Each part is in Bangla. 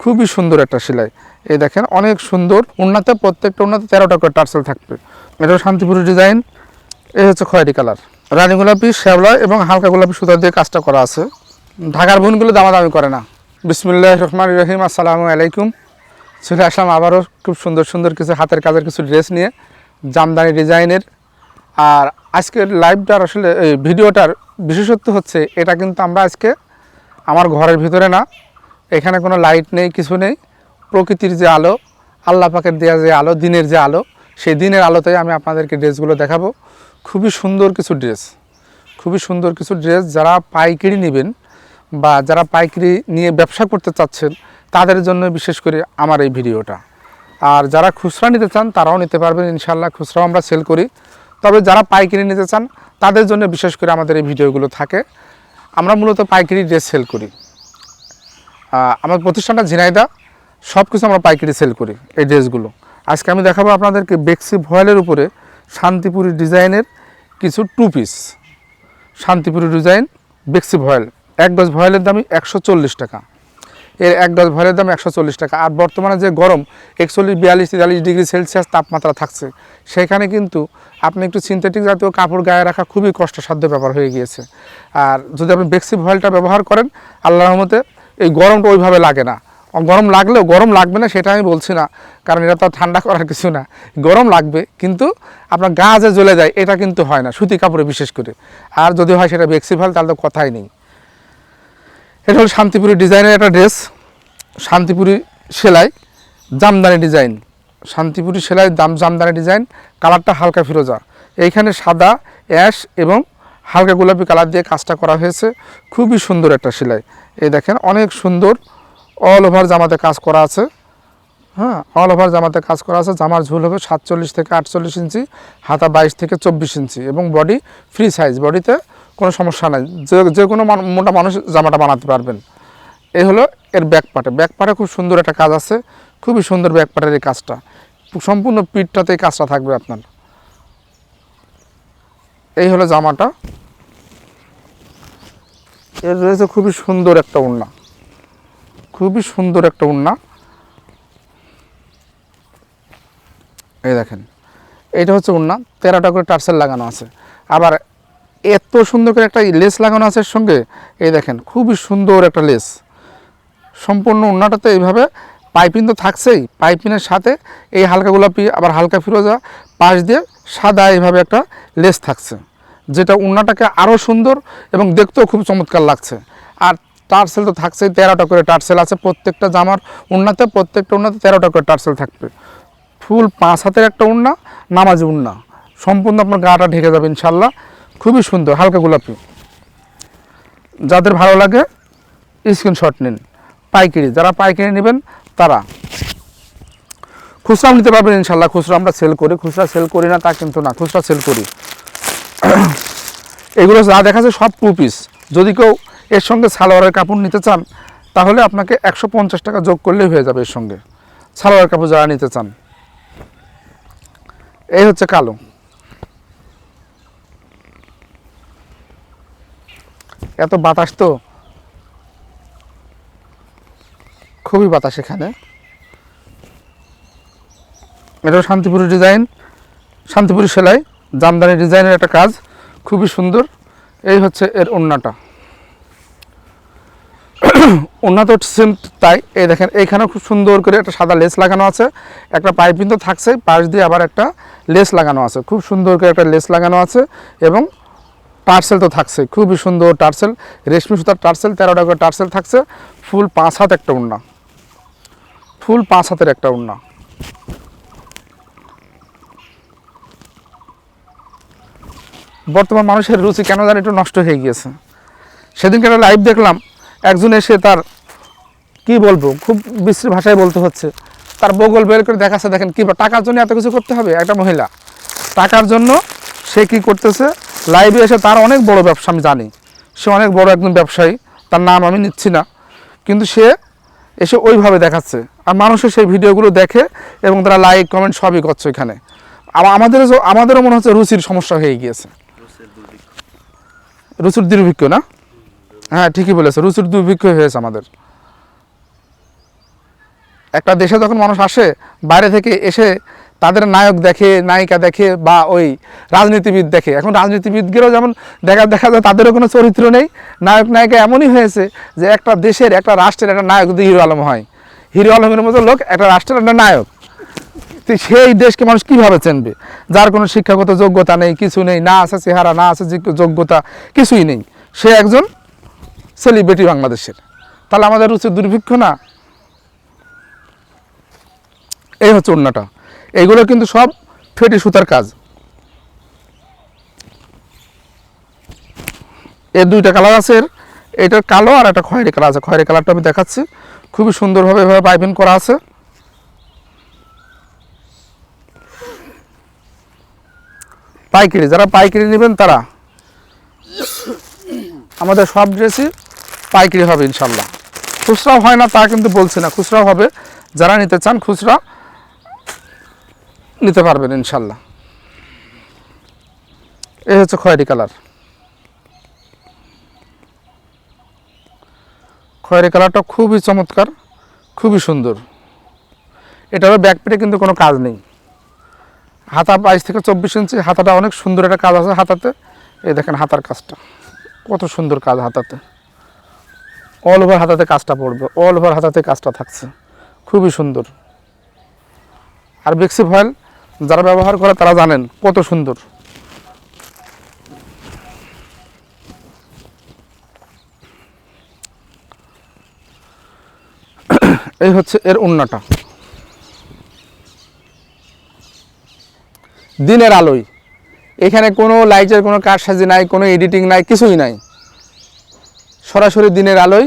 খুবই সুন্দর একটা সেলাই। এই দেখেন, অনেক সুন্দর। উন্নাতে প্রত্যেকটা উন্নাতে তেরোটা করে টার্সেল থাকবে। এটা শান্তিপুরের ডিজাইন। এই হচ্ছে খয়েরি কালার। রানী গোলাপি, শ্যাওলা এবং হালকা গোলাপি সুতা দিয়ে কাজটা করা আছে। ঢাকার বোনগুলো দামাদামি করে না। বিসমুল্লাহ রহমান রহিম, আসসালামু আলাইকুম। চলে আসলাম আবারও খুব সুন্দর সুন্দর কিছু হাতের কাজের কিছু ড্রেস নিয়ে, জামদানি ডিজাইনের। আর আজকের লাইভটার আসলে, এই ভিডিওটার বিশেষত্ব হচ্ছে, এটা কিন্তু আমরা আজকে আমার ঘরের ভিতরে না এখানে কোনো লাইট নেই, কিছু নেই। প্রকৃতির যে আলো, আল্লাহ পাকের দেওয়া যে আলো, দিনের যে আলো, সেই দিনের আলোতেই আমি আপনাদেরকে ড্রেসগুলো দেখাবো। খুবই সুন্দর কিছু ড্রেস। খুবই সুন্দর কিছু ড্রেস যারা পাইকারি নেবেন বা যারা পাইকারি নিয়ে ব্যবসা করতে চাচ্ছেন, তাদের জন্য বিশেষ করে আমার এই ভিডিওটা। আর যারা খুচরা নিতে চান, তারাও নিতে পারবেন ইনশাল্লাহ খুচরাও আমরা সেল করি। তবে যারা পাইকারি নিতে চান, তাদের জন্য বিশেষ করে আমাদের এই ভিডিওগুলো থাকে। আমরা মূলত পাইকারি ড্রেস সেল করি। আমার প্রতিষ্ঠানটা ঝিনাইদা সব কিছু আমরা পাইকারি সেল করি এই ড্রেসগুলো। আজকে আমি দেখাবো আপনাদেরকে বেক্সি ভয়েলের উপরে শান্তিপুরি ডিজাইনের কিছু টু পিস শান্তিপুরি ডিজাইন বেক্সি ভয়েল, এক গজ ভয়েলের দামই একশো চল্লিশ টাকা। এর এক গজ ভয়েলের দাম একশো চল্লিশ টাকা। আর বর্তমানে যে গরম, একচল্লিশ, বিয়াল্লিশ তেতাল্লিশ ডিগ্রি সেলসিয়াস তাপমাত্রা থাকছে। সেখানে কিন্তু আপনি একটু সিনথেটিক জাতীয় কাপড় গায়ে রাখা খুবই কষ্টসাধ্য ব্যাপার হয়ে গিয়েছে। আর যদি আপনি বেক্সি ভয়েলটা ব্যবহার করেন আল্লাহ রহমতে এই গরমটা ওইভাবে লাগে না। গরম লাগলেও গরম লাগবে না, সেটা আমি বলছি না। কারণ এটা তো ঠান্ডা করার কিছু না। গরম লাগবে, কিন্তু আপনার গা যে জ্বলে যায়, এটা কিন্তু হয় না, সুতি কাপড়ে বিশেষ করে। আর যদি হয় সেটা বেক্সি ভয়েল তাহলে তো কথাই নেই। এটা হলো শান্তিপুরি ডিজাইনের একটা ড্রেস। শান্তিপুরি সেলাই, জামদানি ডিজাইন। শান্তিপুরি সেলাই, দাম জামদানি ডিজাইন, কালারটা হালকা ফিরোজা। এইখানে সাদা, অ্যাশ এবং হালকা গোলাপি কালার দিয়ে কাজটা করা হয়েছে। খুবই সুন্দর একটা সেলাই। এই দেখেন, অনেক সুন্দর অল ওভার জামাতে কাজ করা আছে। হ্যাঁ অল ওভার জামাতে কাজ করা আছে। জামার ঝুল হবে সাতচল্লিশ থেকে আটচল্লিশ ইঞ্চি, হাতা বাইশ থেকে চব্বিশ ইঞ্চি এবং বডি ফ্রি সাইজ বডিতে কোনো সমস্যা নাই। যে যে কোনো মোটা মানুষ জামাটা বানাতে পারবেন। এই হলো এর ব্যাক পার্টে ব্যাক পার্টে খুব সুন্দর একটা কাজ আছে। খুবই সুন্দর ব্যাক পার্টের এই কাজটা। সম্পূর্ণ পিঠটাতে এই কাজটা থাকবে আপনার। এই হলো জামাটা। এর রয়েছে খুবই সুন্দর একটা ওড়না খুবই সুন্দর একটা ওড়না এই দেখেন, এটা হচ্ছে ওড়না তেরোটা করে টার্সেল লাগানো আছে। আবার এত সুন্দর করে একটা লেস লাগানো আছে এর সঙ্গে, এই দেখেন, খুবই সুন্দর একটা লেস। সম্পূর্ণ ওড়নাটাতে এইভাবে পাইপিং তো থাকছেই, পাইপিংয়ের সাথে এই হালকা গোলাপি, আবার হালকা ফিরোজা, পাশ দিয়ে সাদা এইভাবে একটা লেস থাকছে। যেটা ওড়নাটাকে আরও সুন্দর এবং দেখতেও খুব চমৎকার লাগছে। আর টার্সেল তো থাকছেই, তেরোটা করে টার্সেল আছে। প্রত্যেকটা জামার ওড়নাতে প্রত্যেকটা ওড়নাতে তেরোটা করে টার্সেল থাকবে। ফুল পাঁচ হাতের একটা উন্না, নামাজি উন্না। সম্পূর্ণ আপনার গাটা ঢেকে যাবে ইনশাল্লাহ। খুবই সুন্দর, হালকা গোলাপি। যাদের ভালো লাগে স্ক্রিনশট নিন। পাইকারি, যারা পাইকারি নেবেন, তারা। খুচরাও নিতে পারবেন ইনশাল্লাহ। খুচরা আমরা সেল করি, খুচরা সেল করি না, তা কিন্তু না। খুচরা সেল করি। এগুলো যা দেখাচ্ছে সব টু পিস যদি কেউ এর সঙ্গে সালোয়ারের কাপড় নিতে চান, তাহলে আপনাকে একশো পঞ্চাশ টাকা যোগ করলেই হয়ে যাবে এর সঙ্গে। সালোয়ার কাপড় যারা নিতে চান। এই হচ্ছে কালো। এত বাতাস তো? খুবই বাতাস এখানে। এটা শান্তিপুরের ডিজাইন শান্তিপুরি সেলাই। জামদানি ডিজাইনের একটা কাজ, খুবই সুন্দর। এই হচ্ছে এর ওড়নাটা। ওড়না তো সেম তাই। এই দেখেন, এইখানেও খুব সুন্দর করে একটা সাদা লেস লাগানো আছে। একটা পাইপিং তো থাকছেই, পাশ দিয়ে আবার একটা লেস লাগানো আছে। খুব সুন্দর করে একটা লেস লাগানো আছে এবং টার্সেল তো থাকছে খুবই সুন্দর টার্সেল, রেশমি সুতার টার্সেল তেরোটা করে টার্সেল থাকছে। ফুল পাঁচ হাত একটা ওড়না। ফুল পাঁচ হাতের একটা ওড়না। বর্তমান মানুষের রুচি কেন জানি একটু নষ্ট হয়ে গিয়েছে। সেদিনকে একটা লাইভ দেখলাম, একজন এসে তার, কি বলব, খুব বিশ্রী ভাষায় বলতে হচ্ছে। তার বগল বের করে দেখাচ্ছে, দেখেন কি টাকার জন্য এত কিছু করতে হবে? একটা মহিলা। টাকার জন্য সে কি করতেছে? লাইভে এসে তার অনেক বড় ব্যবসা, আমি জানি। সে অনেক বড় একজন ব্যবসায়ী, তার নাম আমি নিচ্ছি না। কিন্তু সে এসে ওইভাবে দেখাচ্ছে। আর মানুষের সেই ভিডিওগুলো দেখে এবং তারা লাইক কমেন্ট সবই করছে এখানে যে- আমাদেরও মনে হচ্ছে রুচির সমস্যা হয়ে গিয়েছে। রুচির দুর্ভিক্ষ না? হ্যাঁ ঠিকই বলেছে, রুচির দুর্ভিক্ষ হয়েছে আমাদের। একটা দেশে যখন মানুষ আসে, বাইরে থেকে এসে তাদের নায়ক দেখে, নায়িকা দেখে বা ওই রাজনীতিবিদ দেখে, এখন রাজনীতিবিদদেরও যেমন দেখা দেখা যায় তাদেরও কোনো চরিত্র নেই। নায়ক, নায়িকা এমনই হয়েছে যে একটা দেশের, একটা রাষ্ট্রের একটা নায়ক যদি হিরো আলম হয়, হিরো আলমের মতো লোক একটা রাষ্ট্রের একটা নায়ক। সেই দেশকে মানুষ কীভাবে চিনবে? যার কোনো শিক্ষাগত যোগ্যতা নেই, কিছু নেই, না আছে চেহারা, না আছে যোগ্য- যোগ্যতা, কিছুই নেই। সে একজন সেলিব্রিটি বাংলাদেশের। তাহলে আমাদের উচিত দুর্ভিক্ষ না? এই হচ্ছে অন্যটা। এইগুলো কিন্তু সব ফেটি সুতার কাজ। এর দুইটা কালার আছে। এটার কালো আর একটা খয়েরি কালার আছে। খয়েরি কালারটা আমি দেখাচ্ছি। খুবই সুন্দরভাবে এভাবে পাইপিং করা আছে। পাইকারি, যারা পাইকারি নেবেন তারা। আমাদের সব ড্রেসই পাইকারি হবে ইনশাল্লাহ। খুচরাও হয় না, তা কিন্তু বলছি না, খুচরাও হবে। যারা নিতে চান খুচরা নিতে পারবেন ইনশাল্লাহ। এই হচ্ছে খয়েরি কালার। খয়েরি কালারটা খুবই চমৎকার, খুবই সুন্দর। এটারও ব্যাক পেটে কিন্তু কোনো কাজ নেই। হাতা বাইশ থেকে চব্বিশ ইঞ্চি, হাতাটা অনেক সুন্দর একটা কাজ আছে হাতাতে। এই দেখেন হাতার কাজটা। কত সুন্দর কাজ হাতাতে। অল ওভার হাতাতে কাজটা পড়বে। অল ওভার হাতাতে কাজটা থাকছে। খুবই সুন্দর। আর বেক্সি ফয়েল যারা ব্যবহার করে তারা জানেন কত সুন্দর। এই হচ্ছে এর উন্নাটা। দিনের আলোয়। এখানে কোনো লাইটের কোনো কারসাজি নাই, কোনো এডিটিং নাই, কিছুই নাই। সরাসরি দিনের আলোয়,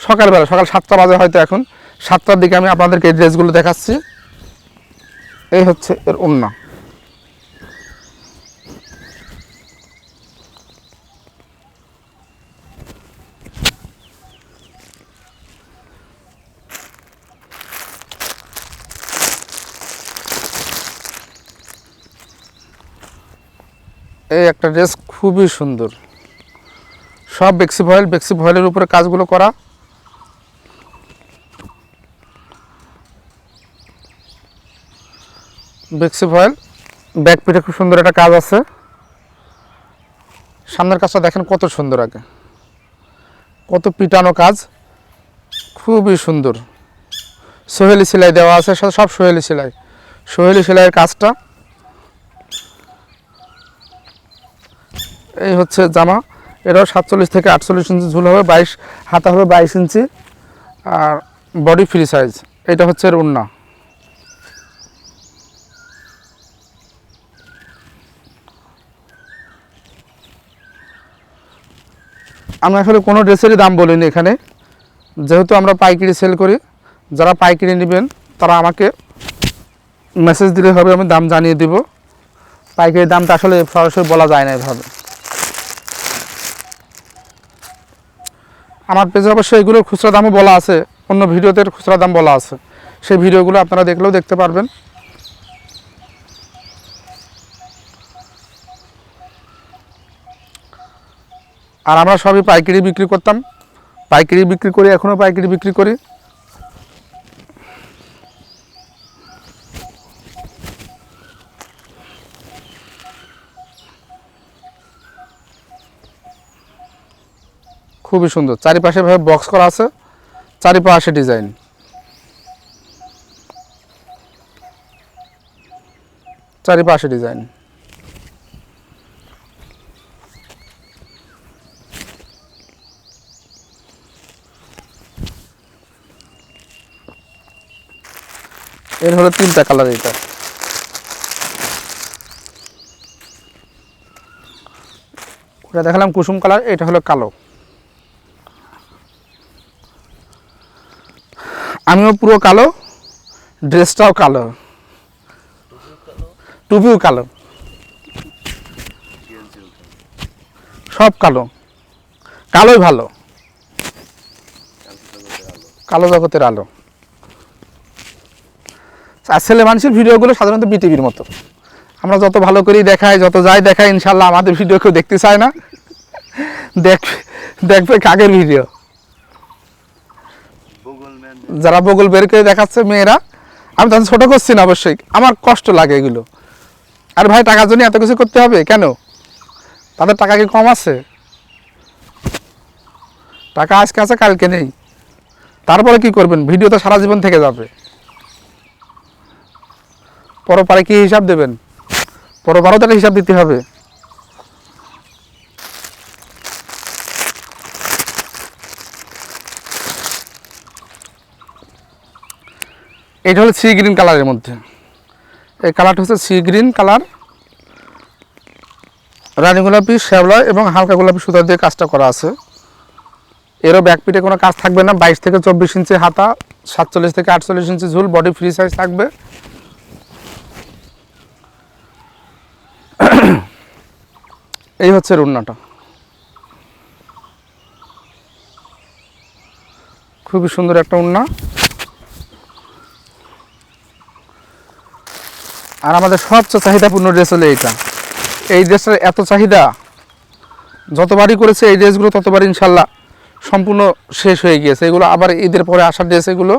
সকালবেলা, সকাল সাতটা বাজে হয়তো এখন, সাতটার দিকে আমি আপনাদেরকে এই ড্রেসগুলো দেখাচ্ছি। এই হচ্ছে এর ওন্না এই একটা ড্রেস খুবই সুন্দর। সব বেক্সি ভয়েল, বেক্সি ভয়েলের উপরে কাজগুলো করা। বেক্সি ভয়েল, ব্যাক পিঠে খুব সুন্দর একটা কাজ আছে। সামনের কাজটা দেখেন কত সুন্দর আগে। কত পিটানো কাজ, খুবই সুন্দর। সোহেলি সেলাই দেওয়া আছে, সব- সোহেলি সেলাই। সোহেলি সেলাইয়ের কাজটা এই হচ্ছে জামা। এটাও সাতচল্লিশ থেকে আটচল্লিশ ইঞ্চি ঝুল হবে, বাইশ, হাতা হবে বাইশ ইঞ্চি। আর বডি ফ্রি সাইজ এটা হচ্ছে এর উন্না আমি আসলে কোনো ড্রেসেরই দাম বলিনি এখানে। যেহেতু আমরা পাইকারি সেল করি, যারা পাইকারি নেবেন, তারা আমাকে মেসেজ দিলে হবে, আমি দাম জানিয়ে দিব। পাইকারি দামটা আসলে সরাসরি বলা যায় না এভাবে। আমার পেজে অবশ্যই এগুলোর খুচরা দামও বলা আছে, অন্য ভিডিওতে খুচরা দাম বলা আছে। সেই ভিডিওগুলো আপনারা দেখলেও দেখতে পারবেন। আর আমরা সবই পাইকারি বিক্রি করতাম। পাইকারি বিক্রি করি এখনও পাইকারি বিক্রি করি। খুবই সুন্দর। চারিপাশে ভাবে বক্স করা আছে। চারিপাশে ডিজাইন চারিপাশে ডিজাইন এর হলো তিনটা কালার এটা ওটা দেখালাম কুসুম কালার এটা হলো কালো। আমিও পুরো কালো ড্রেসটাও কালো। টুপিও কালো। সব কালো। কালোই ভালো। কালো জগতের আলো। আর ছেলে মানুষের ভিডিওগুলো সাধারণত বিটিভির মতো। আমরা যত ভালো করি দেখাই, যত যাই দেখাই, ইনশাল্লাহ আমাদের ভিডিও কেউ দেখতে চায় না। দেখ দেখবে কাকের ভিডিও। যারা বগল বের করে দেখাচ্ছে মেয়েরা, আমি তাদের ছোট করছি না অবশ্যই, আমার কষ্ট লাগে এগুলো। আর ভাই, টাকার জন্য এত কিছু করতে হবে? কেন? তাদের টাকা কি কম আছে? টাকা আজকে আছে, কালকে নেই। তারপরে কি করবেন? ভিডিও তো সারা জীবন থেকে যাবে। পরপারে কি হিসাব দেবেন? পরপারও তো একটা হিসাব দিতে হবে। এটা হলো সি গ্রিন কালারের মধ্যে। এই কালারটা হচ্ছে সি গ্রিন কালার। রানী গোলাপি, শ্যাওলা এবং হালকা গোলাপি সুতা দিয়ে কাজটা করা আছে। এরও ব্যাকপিটে কোনো কাজ থাকবে না। বাইশ থেকে চব্বিশ ইঞ্চি হাতা, সাতচল্লিশ থেকে আটচল্লিশ ইঞ্চি ঝুল বডি ফ্রি সাইজ থাকবে। এই হচ্ছে রুন্নাটা। খুবই সুন্দর একটা উন্না আর আমাদের সবচেয়ে চাহিদাপূর্ণ ড্রেস হলো এইটা। এই ড্রেসটার এত চাহিদা, যতবারই করেছে এই ড্রেসগুলো ততবার ইনশাল্লাহ সম্পূর্ণ শেষ হয়ে গিয়েছে। এগুলো আবার ঈদের পরে আসার ড্রেস এগুলো।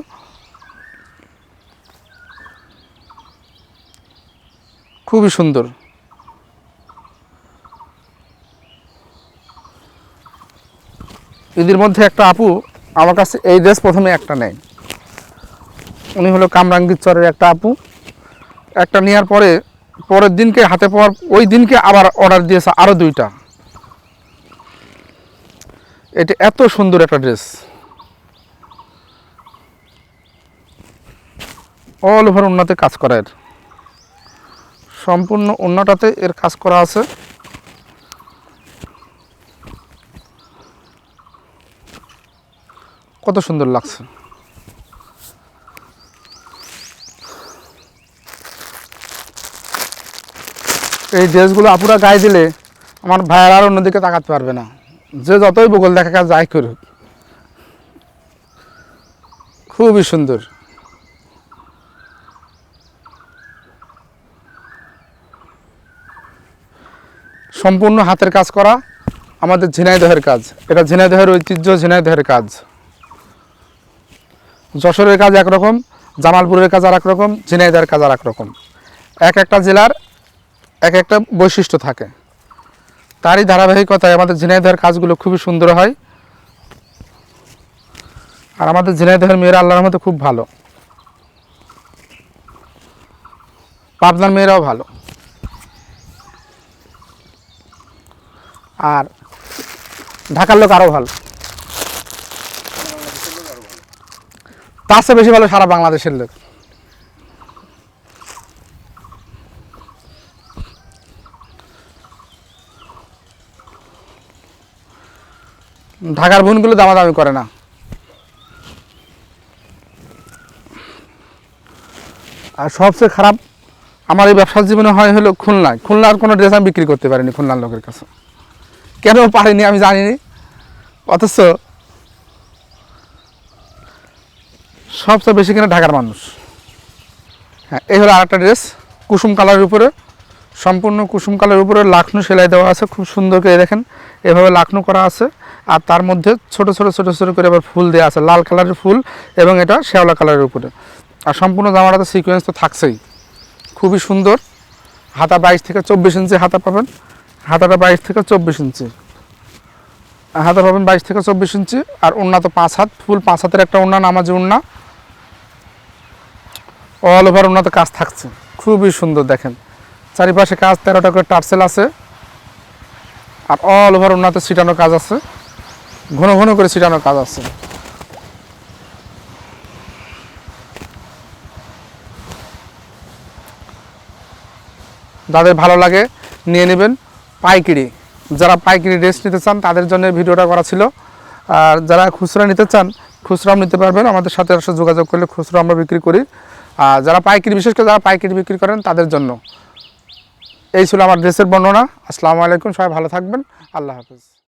খুবই সুন্দর। ঈদের মধ্যে একটা আপু আমার কাছে এই ড্রেস প্রথমে একটা নেয়। উনি হলো কামরাঙ্গীর চরের একটা আপু। একটা নেওয়ার পরে, পরের দিনকে হাতে পাওয়ার, ওই দিনকে আবার অর্ডার দিয়েছে আরও দুইটা। এটা এত সুন্দর একটা ড্রেস অল ওভার উন্নতে কাজ করা এর। সম্পূর্ণ অন্যটাতে এর কাজ করা আছে। কত সুন্দর লাগছে। এই ড্রেসগুলো আপুরা গায়ে দিলে আমার ভাইয়ের আর অন্যদিকে তাকাতে পারবে না। যে যতই বগল দেখা কাজ যাই করুক। খুবই সুন্দর। সম্পূর্ণ হাতের কাজ করা আমাদের ঝিনাইদহের কাজ। এটা ঝিনাইদহের ঐতিহ্য, ঝিনাইদহের কাজ। যশোরের কাজ একরকম, জামালপুরের কাজ আর একরকম ঝিনাইদহের কাজ আর একরকম এক একটা জেলার এক একটা বৈশিষ্ট্য থাকে। তারই ধারাবাহিকতায় আমাদের ঝিনাইদহের কাজগুলো খুবই সুন্দর হয়। আর আমাদের ঝিনাইদহের মেয়েরা আল্লাহর মধ্যে খুব ভালো। পাবনার মেয়েরাও ভালো। আর ঢাকার লোক আরও ভালো। তার চেয়ে বেশি ভালো সারা বাংলাদেশের লোক। ঢাকার বোনগুলো দামাদামি করে না। আর সবচেয়ে খারাপ আমার এই ব্যবসার জীবনে হয় হলো খুলনায় খুলনার কোনো ড্রেস আমি বিক্রি করতে পারিনি খুলনার লোকের কাছে। কেন পারিনি আমি জানিনি। অথচ সবচেয়ে বেশি কিনা ঢাকার মানুষ। হ্যাঁ এই হলো আরেকটা ড্রেস, কুসুম কালারের উপরে। সম্পূর্ণ কুসুম কালারের উপরে লাখনু সেলাই দেওয়া আছে, খুব সুন্দর করে দেখেন। এভাবে লাখনু করা আছে, আর তার মধ্যে ছোট ছোট ছোট ছোট করে আবার ফুল দেওয়া আছে, লাল কালারের ফুল এবং এটা শ্যাওলা কালারের উপরে। আর সম্পূর্ণ জামাটাতে সিকোয়েন্স তো থাকছেই। খুবই সুন্দর। হাতা বাইশ থেকে চব্বিশ ইঞ্চি হাতা পাবেন। হাতাটা বাইশ থেকে চব্বিশ ইঞ্চি। হাতা পাবেন বাইশ থেকে চব্বিশ ইঞ্চি, আর ওড়না তো পাঁচ হাত। ফুল পাঁচ হাতের একটা ওড়না, নামাজি ওড়না। অল ওভার ওড়নাতে কাজ থাকছে। খুবই সুন্দর দেখেন। চারিপাশে কাজ তেরোটা করে টার্সেল আছে। আর অল ওভার ওড়নাতে ছিটানো কাজ আছে। ঘন ঘন করে ছিটানো কাজ আছে। যাদের ভালো লাগে, নিয়ে নেবেন পাইকিরি। যারা পাইকিরি ড্রেস নিতে চান, তাদের জন্য ভিডিওটা করা ছিল। আর যারা খুচরা নিতে চান, খুচরাও নিতে পারবেন। আমাদের সাথে যোগাযোগ করলে খুচরা আমরা বিক্রি করি। আর যারা পাইকিরি, বিশেষ করে যারা পাইকিরি বিক্রি করেন, তাদের জন্য। এই ছিল আমার ড্রেসের বর্ণনা। আসসালামু আলাইকুম সবাই ভালো থাকবেন। আল্লাহ হাফিজ।